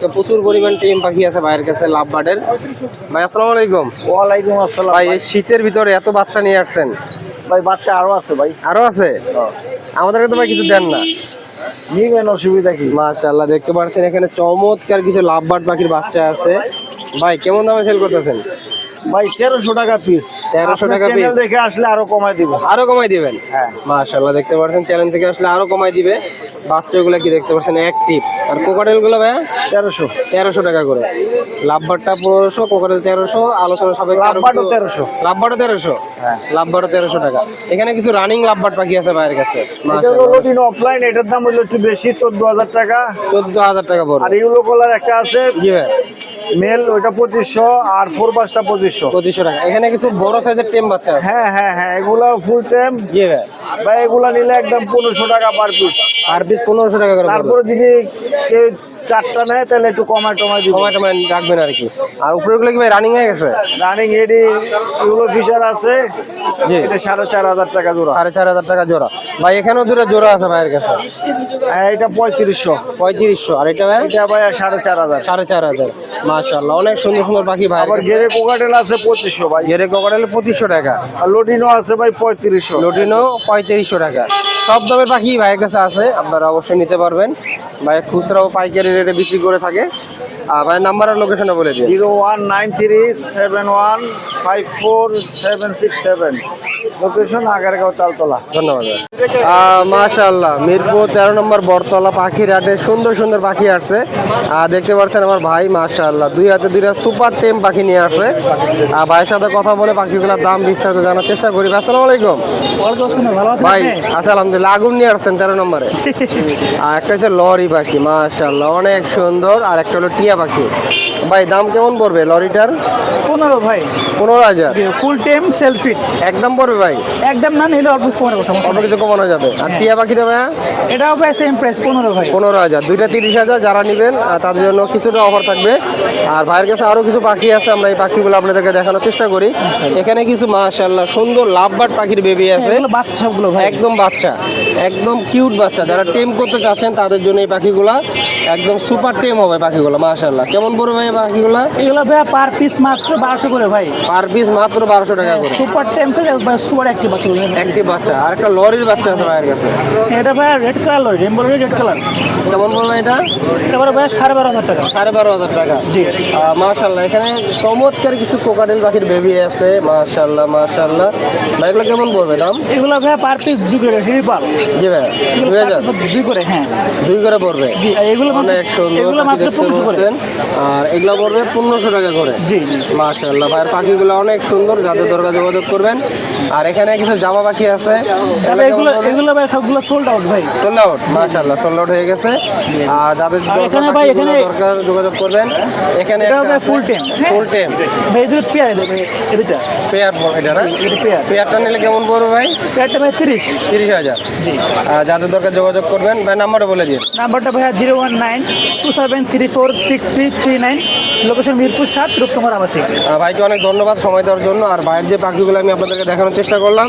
আজকে প্রচুর পরিমাণ টিম পাখি আছে ভাইয়ের কাছে লাভ বার্ডের। ভাই আসসালামু আলাইকুম। ওয়ালাইকুম আসসালাম ভাই এই শীতের ভিতরে এত বাচ্চা নিয়ে আসছেন। ভাই বাচ্চা আরও আছে ভাই। আরও আছে? আমাদেরকে তো ভাই কিছু দেন না। নিবেন অসুবিধা কি? মাশাআল্লাহ দেখতে পাচ্ছেন এখানে চমৎকার কিছু লাভ বার্ড পাখির বাচ্চা আছে। ভাই কেমন দামে সেল করতেছেন? ভাই তেরোশো টাকা পিস 1300 টাকা piece। দেখে আসলে আরও কমাই দিব আরও কমাই দিবেন? হ্যাঁ। মাশাআল্লাহ দেখতে পাচ্ছেন চ্যানেল থেকে আসলে আরও কমাই দিবে। বাচ্চাগুলো কি দেখতে পাচ্ছেন? অ্যাক্টিভ আর কোকাটেলগুলো ভাইয়া? তেরোশো। তেরোশো টাকা করে। লাভবারটা পনেরোশো কোকাটেল তেরোশো আলোচনা সবাই লাভবারও তেরোশো। লাভবারও তেরোশো? হ্যাঁ। লাভবারও তেরোশো টাকা। এখানে কিছু রানিং লাভবার পাখি আছে ভাইয়ের কাছে। অফলাইন এটার দাম হলো একটু বেশি চোদ্দ হাজার টাকা। চোদ্দ হাজার টাকা পড়বে। আর ইউলো কলার একটা আছে। জি ভাই। মেল ওইটা পঁচিশশো আর ফোর পাঁচটা পঁচিশশো। পঁচিশশো টাকা। এখানে কিছু বড় সাইজের টেম বাচ্চা আছে? হ্যাঁ হ্যাঁ হ্যাঁ এগুলা ফুল টেম। ভাই। ভাই নিলে একদম পনেরোশো টাকা পার পিস আর পিস পনেরোশো টাকা করে তারপরে যদি চারটা নেয় তাহলে একটু কমায় টমায় দিব। কমায় টমায় রাখবেন আর কি। আর উপরেগুলো কি ভাই রানিং হয়ে গেছে? রানিং এডি ইউলো ফিশার আছে। জি। এটা সাড়ে চার হাজার টাকা জোড়া। সাড়ে চার হাজার টাকা জোড়া। ভাই এখানেও দুটো জোড়া আছে ভাইয়ের কাছে? আর এটা পঁয়ত্রিশশো। পঁয়ত্রিশশো। আর এটা ভাই? এটা ভাই সাড়ে চার হাজার। সাড়ে চার হাজার। মাশাল্লাহ অনেক সুন্দর সুন্দর পাখি ভাইয়ের আবার গেরে কোকাটেল আছে পঁচিশশো ভাই। গেরে কোকারেল পঁচিশশো টাকা। আর লোটিনো আছে ভাই পঁয়ত্রিশশো। লটিনো পঁয়ত্রিশশো টাকা। সব দামের পাখি ভাইয়ের কাছে আছে আপনারা অবশ্যই নিতে পারবেন। ভাই খুচরা ও পাইকারি রেটে বিক্রি করে থাকে ভাই নাম্বার আর লোকেশনে বলে দিন zero one nine three seven one five four seven six seven. Location Agargaon Taltala. ধন্যবাদ মাশাল্লাহ মিরপুর তেরো নম্বর বটতলা পাখির হাটে সুন্দর সুন্দর পাখি আসছে। আর দেখতে পাচ্ছেন আমার ভাই মাশাল্লাহ দুই হাতে দুইটা সুপার টেম পাখি নিয়ে আসছে। আর ভাইয়ের সাথে কথা বলে পাখিগুলোর দাম বিস্তারিত জানার চেষ্টা করি। আসসালামু আলাইকুম। ভাই আচ্ছা আলহামদুলিল্লাহ আগুন নিয়ে আসছেন তেরো নম্বরে। আর একটা হচ্ছে লরি পাখি মাশাল্লাহ অনেক সুন্দর। আর একটা হলো টিয়া পাখি। ভাই দাম কেমন পড়বে লরিটার? পনেরো ভাই। পনেরো হাজার। ফুল সেলফি একদম পড়বে ভাই। একদম না নিলে অল্প পনেরো সমস্যা অল্প কিছু কমানো যাবে। আর টিয়া পাখিটা এটাও ভাই সেম প্রাইস পনেরো ভাই। পনেরো হাজার। দুইটা তিরিশ হাজার যারা নেবেন তাদের জন্য কিছুটা অফার থাকবে। আর ভাইয়ের কাছে আরও কিছু পাখি আছে আমরা এই পাখিগুলো আপনাদেরকে দেখানোর চেষ্টা করি। এখানে কিছু মাশাল্লাহ সুন্দর লাভবার্ড পাখির বেবি আছে। এগুলো বাচ্চা ভাই। একদম বাচ্চা। একদম কিউট বাচ্চা। যারা টেম করতে চাচ্ছেন তাদের জন্য এই পাখিগুলা একদম সুপার টেম হবে পাখিগুলো মাশাল্লাহ কেমন পড়বে ভাই পাখিগুলা? এগুলো ভাই পার পিস মাত্র বারোশো করে ভাই। পার পিস মাত্র বারোশো টাকা করে। সুপার টাইম সুপার একটি বাচ্চা একটি বাচ্চা আর একটা লরির বাচ্চা আছে ভাইয়ের কাছে। এটা ভাই রেড কালার লয় রেমবো রেড কালার কেমন পড়বে এটা? এটা ভাই ভাই সাড়ে বারো হাজার টাকা। সাড়ে বারো হাজার টাকা। জি। মাশাল্লাহ এখানে চমৎকার কিছু কোকাটেল পাখির বেবি আছে। মাশাল্লাহ মাশাল্লাহ ভাইগুলো কেমন পড়বে দাম? এগুলো ভাই পার পিস দুই করে হিরিপাল জি ভাই দুই হাজার। দুই করে হ্যাঁ। দুই করে পড়বে। এগুলো অনেক সুন্দর এগুলো মাত্র পনেরোশো করে। আর এগুলো পড়বে পনেরোশো টাকা করে। জি। মাশাল্লাহ ভাইয়ের পাখিগুলো অনেক সুন্দর যাদের দরকার যোগাযোগ করবেন। আর এখানে কিছু জামা পাখি আছে। এগুলো এগুলো ভাই সবগুলো সোল্ড আউট ভাই। সোল্ড আউট মাশাল্লাহ সোল্ড আউট হয়ে গেছে। আর যাদের এখানে ভাই এখানে- দরকার যোগাযোগ করবেন। এখানে ভাই full time। ফুল টেম ভাই এদের পেয়ার দেবে এটা পেয়ার এটা না? পেয়ার পেয়ারটা নিলে কেমন পড়বে ভাই? পেয়ারটা ভাই তিরিশ। তিরিশ হাজার। আর যাদের দরকার যোগাযোগ করবেন ভাই নাম্বারটা বলে দিন। নাম্বারটা ভাইয়া zero one nine two seven three four six three three nine. Location Mirpur সাত রূপকুমার আবাসিক। ভাইকে অনেক ধন্যবাদ। সময় দেওয়ার জন্য। আর বাইরের যে পাখিগুলো আমি আপনাদেরকে দেখানোর চেষ্টা করলাম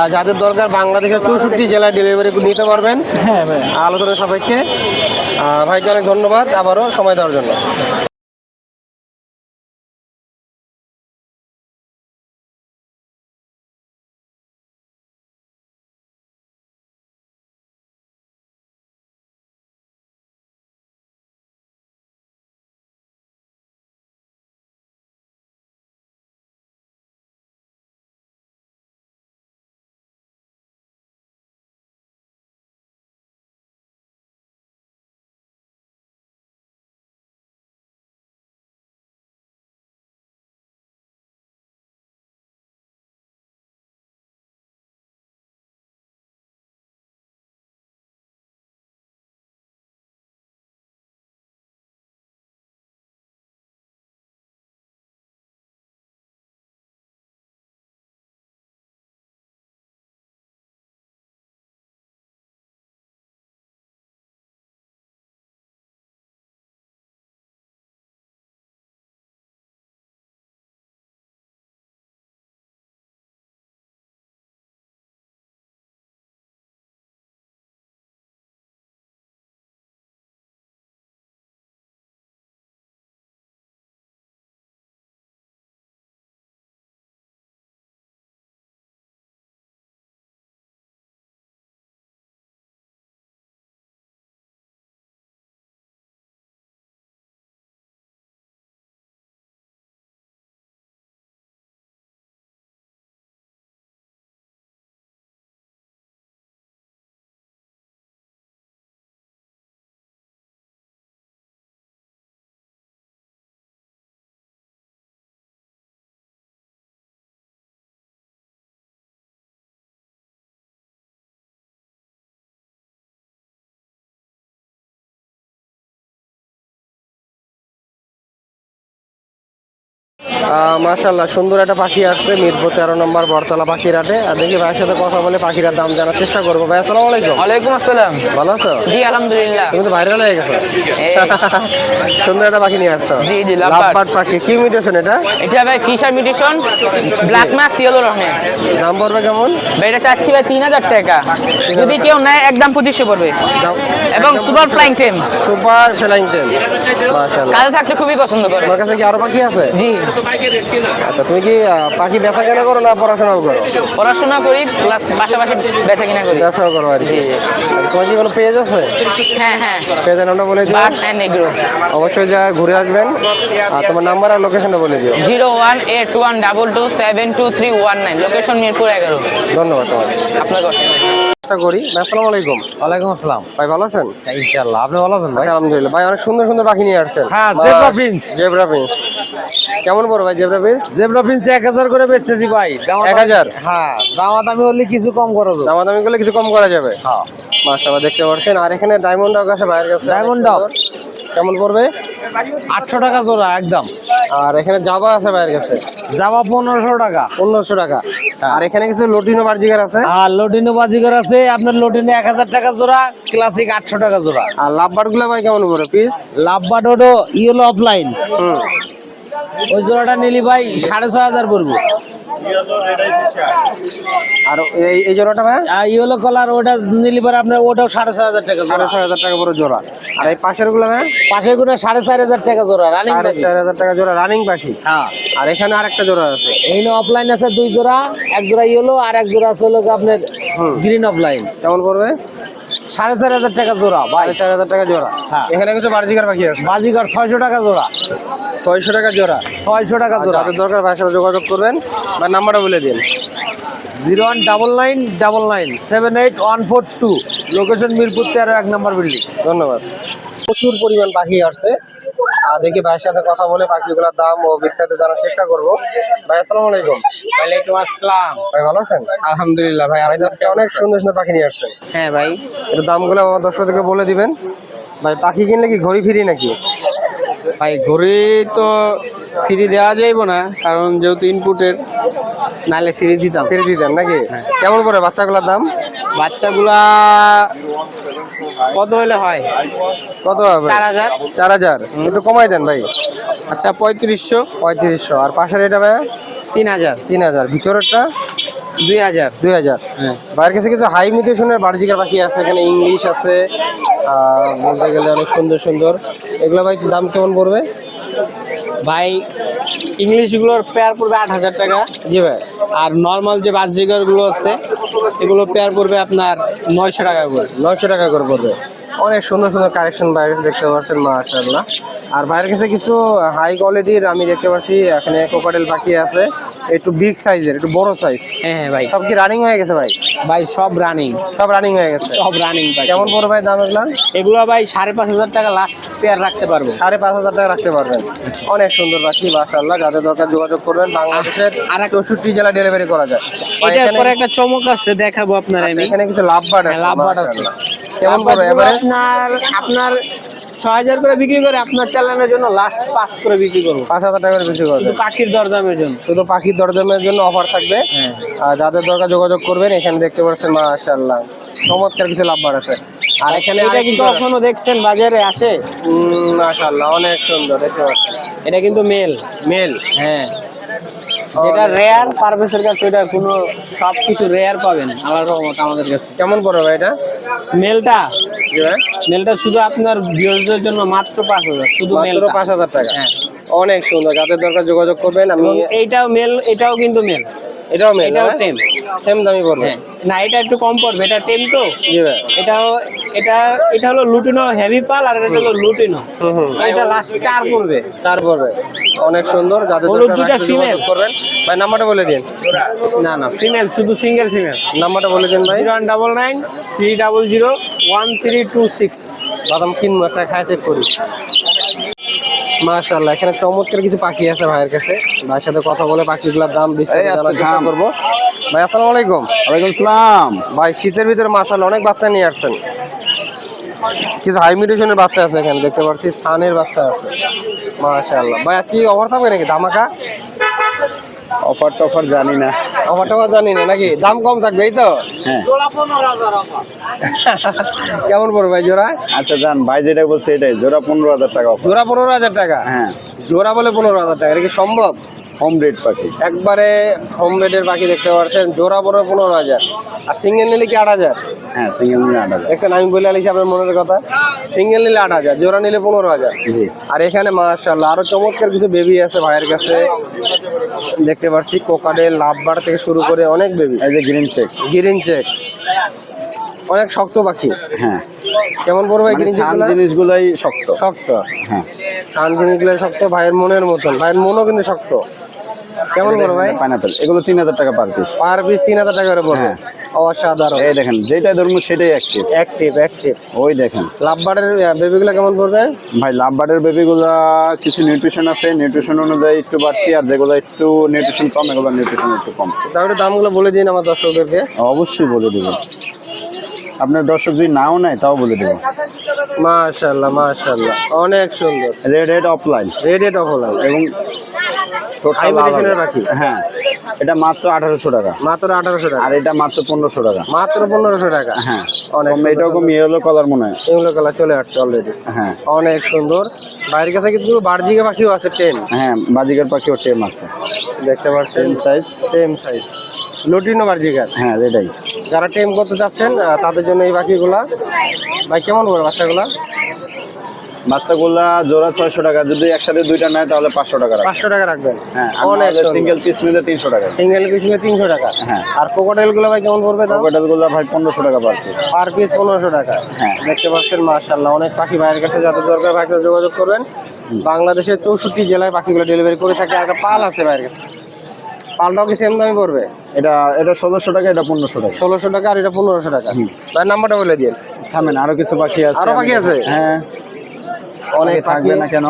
আর যাদের দরকার বাংলাদেশের চৌষট্টি জেলায় ডেলিভারি নিতে পারবেন। হ্যাঁ আলোচনা আলোচনার সাপেক্ষে। ভাইকে অনেক ধন্যবাদ আবারও সময় দেওয়ার জন্য। মাশাল্লাহ সুন্দর একটা পাখি আসছে মিরপুর তেরো নম্বর বরতলা পাখির হাটে। আর দেখি ভাইয়ের সাথে কথা বলে পাখির দাম জানার চেষ্টা করব। ভাই আসসালামু আলাইকুম। ওয়ালাইকুম আসসালাম। ভালো আছো? জি আলহামদুলিল্লাহ। তুমি তো ভাইরাল হয়ে গেছো। সুন্দর একটা পাখি নিয়ে আসছো। জি, জি, লাভবার্ড। পাখি। কি মিউটেশন এটা? এটা ভাই ফিশার মিউটেশন ব্ল্যাক ম্যাক্স ইয়েলো রঙের। দাম পড়বে কেমন? ভাই এটা চাচ্ছি ভাই তিন হাজার টাকা। যদি কেউ নেয় একদম পঁচিশশো পড়বে। এবং super flying tame super flying tame মাশাল্লাহ কাজে থাকতে খুবই পছন্দ করে তোমার কাছে কি আরও পাখি আছে? জি। আচ্ছা তুমি কি পাখি বেচা কেনা করো না পড়াশোনাও করো? পড়াশোনা করি প্লাস পাশাপাশি বেচা কিনা করি। ব্যবসাও করো আর কি। আর তোমার কি কোনো পেজ আছে? হ্যাঁ হ্যাঁ। পেজের নামটা বলে দিও। এগ্রো অবশ্যই যা ঘুরে আসবেন। আর তোমার নাম্বার আর লোকেশনটা বলে দিও। Zero one eight one double two seven two three one nine. Location Mirpur এগারো। ধন্যবাদ তোমার আপনাকে চেষ্টা করি। আসসালামু আলাইকুম। ওয়ালাইকুম আসসালাম। ভাই ভালো আছেন? ইনশাআল্লাহ আপনি ভালো আছেন ভাই? আলহামদুলিল্লাহ। ভাই অনেক সুন্দর সুন্দর পাখি নিয়ে আসছেন। হ্যাঁ। Zebra prince. কেমন পড়ো ভাই জেব্রা প্রিন্স? জেব্রা প্রিন্স এক হাজার করে বেচতেছি ভাই? হ্যাঁ দামা দামি হলে কিছু কম করো দামাদামি করলে কিছু কম করা যাবে? হ্যাঁ। মাশাআল্লাহ দেখতে পাচ্ছেন। আর এখানে ডায়মন্ড ডগ আছে ভাইয়ের কাছে। অনেক কেমন পড়বে? আটশো টাকা জোড়া একদম। আর এখানে জাবা আছে ভাইয়ের কাছে। জামা পনেরোশো টাকা। পনেরোশো টাকা। আর এখানে কিছু লটিনো বার্জিকার আছে? আর লটিনো বাজিগর আছে আপনার লটিনো এক হাজার টাকা জোড়া ক্লাসিক আটশো টাকা জোড়া। আর লাভবারগুলো ভাই কেমন পড়ে পিস লাভবা ডোডো ইয়েলো অফলাইন হুম। ওই জোড়াটা নিলি ভাই সাড়ে পড়বে হাজার পড়ব। আর। এই এই জোড়াটা ভাই? ইয়েলো কালার ওটা নিলি পরে আপনার ওটাও সাড়ে ছয় হাজার টাকা সাড়ে ছয় হাজার টাকা পুরো জোড়া। আর এই পাশেরগুলো ভাই? পাশে করে সাড়ে চার হাজার টাকা জোড়া রানিং সাড়ে চার হাজার টাকা জোড়া রানিং পাখি। হ্যাঁ। আর এখানে আরেকটা জোড়া আছে। এই অফলাইন আছে দুই জোড়া এক জোড়া ইয়েলো আর এক জোড়া আছে হলো আপনার গ্রিন অফলাইন কেমন পড়বে সাড়ে চার হাজার টাকা জোড়া ভাই। চার হাজার টাকা জোড়া। হ্যাঁ। এখানে কিছু বার্জিকার পাখি আছে? বাজিগর ছয়শো টাকা জোড়া। ছয়শো টাকা জোড়া। ছয়শো টাকা জোড়া। দরকার ভাইয়ের সাথে যোগাযোগ করবেন বা নাম্বারটা বলে দিন। Zero one double nine double nine seven eight one four two. Location Mirpur তেরো এক নম্বর বিল্ডিং। ধন্যবাদ। প্রচুর পরিমাণ পাখি আসছে। দেখি ভাইয়ের সাথে কথা বলে পাখিগুলোর দাম ও বিস্তারিত জানার চেষ্টা করব। ভাই আসসালামু আলাইকুম। ওয়ালাইকুম আসসালাম। ভাই ভালো আছেন? আলহামদুলিল্লাহ ভাই ভাই আজকে অনেক সুন্দর সুন্দর পাখি নিয়ে আসছেন। হ্যাঁ ভাই। একটু দামগুলো আমার দর্শকদেরকে বলে দিবেন। ভাই পাখি কিনলে কি ঘড়ি ফিরি নাকি? ভাই ঘড়ি তো ফ্রি দেওয়া যাইব না কারণ যেহেতু ইনপুটের নালে ফ্রি দিতাম। ফিরে দিতাম নাকি? কেমন করে বাচ্চাগুলোর দাম? বাচ্চাগুলা কত হলে হয়? কত হবে? চার হাজার। চার হাজার। একটু কমাই দেন ভাই। আচ্ছা পঁয়ত্রিশশো। পঁয়ত্রিশশো। আর পাশের এটা ভাই তিন হাজার। তিন হাজার। ভিতরেরটা? দুই হাজার। দুই হাজার। হ্যাঁ। বাইরের কাছে কিছু হাই মিউটেশনের বার্জিকার পাখি আছে এখানে ইংলিশ আছে বলতে গেলে অনেক সুন্দর সুন্দর। এগুলো ভাই দাম কেমন পড়বে? ভাই ইংলিশগুলোর পেয়ার পড়বে আট হাজার টাকা। জি ভাই। আর নর্মাল যে বাসজিগারগুলো আছে এগুলো পেয়ার পড়বে আপনার নয়শো টাকা করে। নয়শো টাকা করে পড়বে। অনেক সুন্দর সুন্দর কালেকশন বাইরে দেখতে পাচ্ছেন, মাশাআল্লাহ। আর বাইরের কাছে কিছু হাই কোয়ালিটির আমি দেখতে পাচ্ছি এখানে কোকাটেল পাখি আছে। একটু বিগ সাইজের একটু বড় সাইজ হ্যাঁ হ্যাঁ ভাই। সব কি রানিং হয়ে গেছে ভাই? ভাই সব রানিং সব রানিং হয়ে গেছে। সব রানিং ভাই। কেমন পড়বে ভাই দাম এগুলা? এগুলো ভাই সাড়ে পাঁচ হাজার টাকা লাস্ট পেয়ার রাখতে পারব। সাড়ে পাঁচ হাজার টাকা রাখতে পারবেন। অনেক সুন্দর পাখি মাশাআল্লাহ। যাদের দরকার যোগাযোগ করবেন বাংলাদেশের আর এক- চৌষট্টি জেলা ডেলিভারি করা যায়। বা এটার পরে একটা চমক আছে দেখাবো আপনার আমি। এখানে কিছু লাভ হ্যাঁ, আছে লাভ বার্ড আছে। কেমন পড়বে এবারে আপনার আপনার ছয় হাজার করে বিক্রি করে আপনার চালানোর জন্য লাস্ট পাস করে বিক্রি করব। পাঁচ হাজার টাকা করে বিক্রি করবে। শুধু পাখির দরদামের জন্য। শুধু পাখির দরদামের জন্য অফার থাকবে। হ্যাঁ। আর যাদের দরকার যোগাযোগ করবেন এখানে দেখতে পাচ্ছেন মাশাআল্লাহ। চমৎকার কিছু লাভ আছে। আর এখানে এটা কিন্তু কখনো দেখছেন বাজারে আসে। উম, মাশাআল্লাহ অনেক সুন্দর দেখতে পাচ্ছেন। এটা কিন্তু মেল মেল হ্যাঁ। যেটা রেয়ার পারভেসের কাছে ওটা কোনো সব কিছু রেয়ার পাবেন আল্লাহর রহমত আমাদের কাছে। কেমন পড়বে এটা? মেলটা? মেলটা শুধু আপনার ভিউজদের জন্য মাত্র পাঁচ হাজার শুধু মেলটা। পাঁচ হাজার টাকা। হ্যাঁ। অনেক সুন্দর যাদের দরকার যোগাযোগ করবেন আমি এইটাও মেল এটাও কিন্তু মেল। এটাও মেল এটাও টেম সেম দামি পড়বে। হ্যাঁ। না এটা একটু কম পড়বে এটা টেম তো। জি ভাই। এটাও এটা এটা হলো লুটিনো হেভি পাল আর এটা হলো লুটিনো। এটা লাস্ট চার পড়বে। চার পড়বে। অনেক সুন্দর যাদের হলুদ female। যোগাযোগ করবেন। ভাই নাম্বারটা বলে দিন। না না ফিমেল শুধু সিঙ্গেল ফিমেল নাম্বারটা বলে দিন ভাই। Zero one double nine three double zero one three two six. বাদাম কিনবো একটা খায় চেক করি। মাশাআল্লাহ এখানে চমৎকার কিছু পাখি আছে ভাইয়ের কাছে। ভাইয়ের সাথে কথা বলে পাখিগুলোর দাম বেশি জানার করব। ভাই আসসালামু আলাইকুম। ওয়ালাইকুম আসসালাম। ভাই শীতের ভিতরে মাশাআল্লাহ অনেক বাচ্চা নিয়ে আসছেন। কিছু হাই মিউটেশনের বাচ্চা আছে এখানে দেখতে পাচ্ছি সানের বাচ্চা আছে। মাশাআল্লাহ। ভাই আজকে অফার থাকবে নাকি ধামাকা? অফার টফার জানি না। অফার টফার জানি না নাকি? দাম কম থাকবে এই তো? হ্যাঁ। কেমন পড়বে ভাই জোড়া? আচ্ছা যান ভাই যেটা বলছে এটাই জোড়া পনেরো হাজার টাকা। জোড়া পনেরো হাজার টাকা? হ্যাঁ। জোড়া বলে পনেরো হাজার টাকা এটা কি সম্ভব? হোম রেট পাখি। একবারে হোম পাখি দেখতে পাচ্ছেন জোড়া পড়বে পনেরো হাজার। আর সিঙ্গেল নিলে কি আট হাজার? হ্যাঁ সিঙ্গেল নিলে আট হাজার। দেখছেন আমি বলে আলিছি আপনার মনের কথা। সিঙ্গেল নিলে আট হাজার জোড়া নিলে পনেরো হাজার। আর এখানে মাশাল্লাহ আরও চমৎকার কিছু বেবি আছে ভাইয়ের কাছে। দেখতে পাচ্ছি কোকাডেল লাভবার থেকে শুরু করে অনেক বেবি এই যে গ্রিন চেক গ্রিন চেক অনেক শক্ত পাখি। হ্যাঁ। কেমন পড়বে মানে গ্রিন চেক সান জিনিসগুলাই শক্ত। শক্ত। হ্যাঁ। সান জিনিসগুলো শক্ত ভাইয়ের মনের মতন। ভাইয়ের মনও কিন্তু শক্ত। কেমন পড়বে ভাই? পাইনাপেল এগুলো তিন হাজার টাকা পার পিস পার পিস তিন হাজার টাকা করে পড়বে হ্যাঁ। অসাধারণ। এই দেখেন যেটাই ধরবো সেটাই অ্যাক্টিভ অ্যাক্টিভ অ্যাক্টিভ ওই দেখেন। লাভবারের বেবিগুলো কেমন পড়বে? ভাই লাভ বার্ডের বেবিগুলা কিছু নিউট্রিশন আছে। নিউট্রিশন অনুযায়ী একটু বাড়তি আর যেগুলো একটু নিউট্রিশন কম এগুলো নিউট্রিশন একটু কম। তাহলে দামগুলো বলে দিন আমার দর্শকদেরকে। অবশ্যই বলে দেবো। আপনার দর্শক যদি নাও নেয় তাও বলে দেবো। মাশাল্লাহ মাশাল্লাহ অনেক সুন্দর। রেড হেড অফলাইন রেডেড অফ হলাম এবং হ্যাঁ এটা মাত্র আঠারোশো টাকা। মাত্র আঠারোশো টাকা। আর এটা মাত্র পনেরোশো টাকা। মাত্র পনেরোশো টাকা। হ্যাঁ অনেক ইয়েলো কালার মনে হয়। কালার চলে আসছে অলরেডি হ্যাঁ। অনেক সুন্দর। বাইরের কাছে কিন্তু বার্জিকে পাখিও আছে টেন হ্যাঁ বাজিকার পাখিও টেম আছে। দেখতে পাচ্ছেন। সাইজ টেম সাইজ লটিনো বার্জিকার হ্যাঁ এটাই। যারা টেম করতে চাচ্ছেন তাদের জন্য এই পাখিগুলা। ভাই কেমন পড়ে বাচ্চাগুলা? বাচ্চাগুলা জোড়া ছয়শো টাকা যদি একসাথে দুইটা নেয় তাহলে পাঁচশো টাকা পাঁচশো টাকা রাখবেন? হ্যাঁ সিঙ্গেল পিস নিলে তিনশো টাকা। সিঙ্গেল পিস নিয়ে তিনশো টাকা। হ্যাঁ। আর কোকোটেলগুলো ভাই কেমন পড়বে দামগুলো ভাই পনেরোশো টাকা পার পিস পার পিস পনেরোশো টাকা। হ্যাঁ। দেখতে পাচ্ছেন মার্শাল্লাহ অনেক পাখি বাইরের কাছে যাদের দরকার ভাইয়ের যোগাযোগ করবেন। বাংলাদেশের চৌষট্টি জেলায় পাখিগুলো ডেলিভারি করে থাকে আর পাল আছে বাইরের কাছে। পালটাও কি সেম দামে পড়বে? এটা এটা ষোলোশো টাকা এটা পনেরোশো টাকা। ষোলোশো টাকা আর এটা পনেরোশো টাকা। ভাই নাম্বারটা বলে দিন থামেন আরও কিছু পাখি আছে আরও পাখি আছে? হ্যাঁ। অনেক থাকবে না কেন?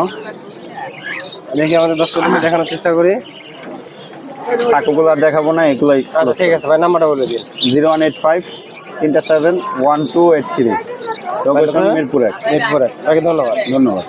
দেখি আমাদের দর্শকদের দেখানোর চেষ্টা করি। টাকুগুলো আর দেখাবো না এগুলোই আচ্ছা ঠিক আছে ভাই নাম্বারটা বলে দিন। জিরো ওয়ান এইট ফাইভ তিনটা seven one two eight three. মিরপুরে। মিরপুর। ধন্যবাদ। ধন্যবাদ।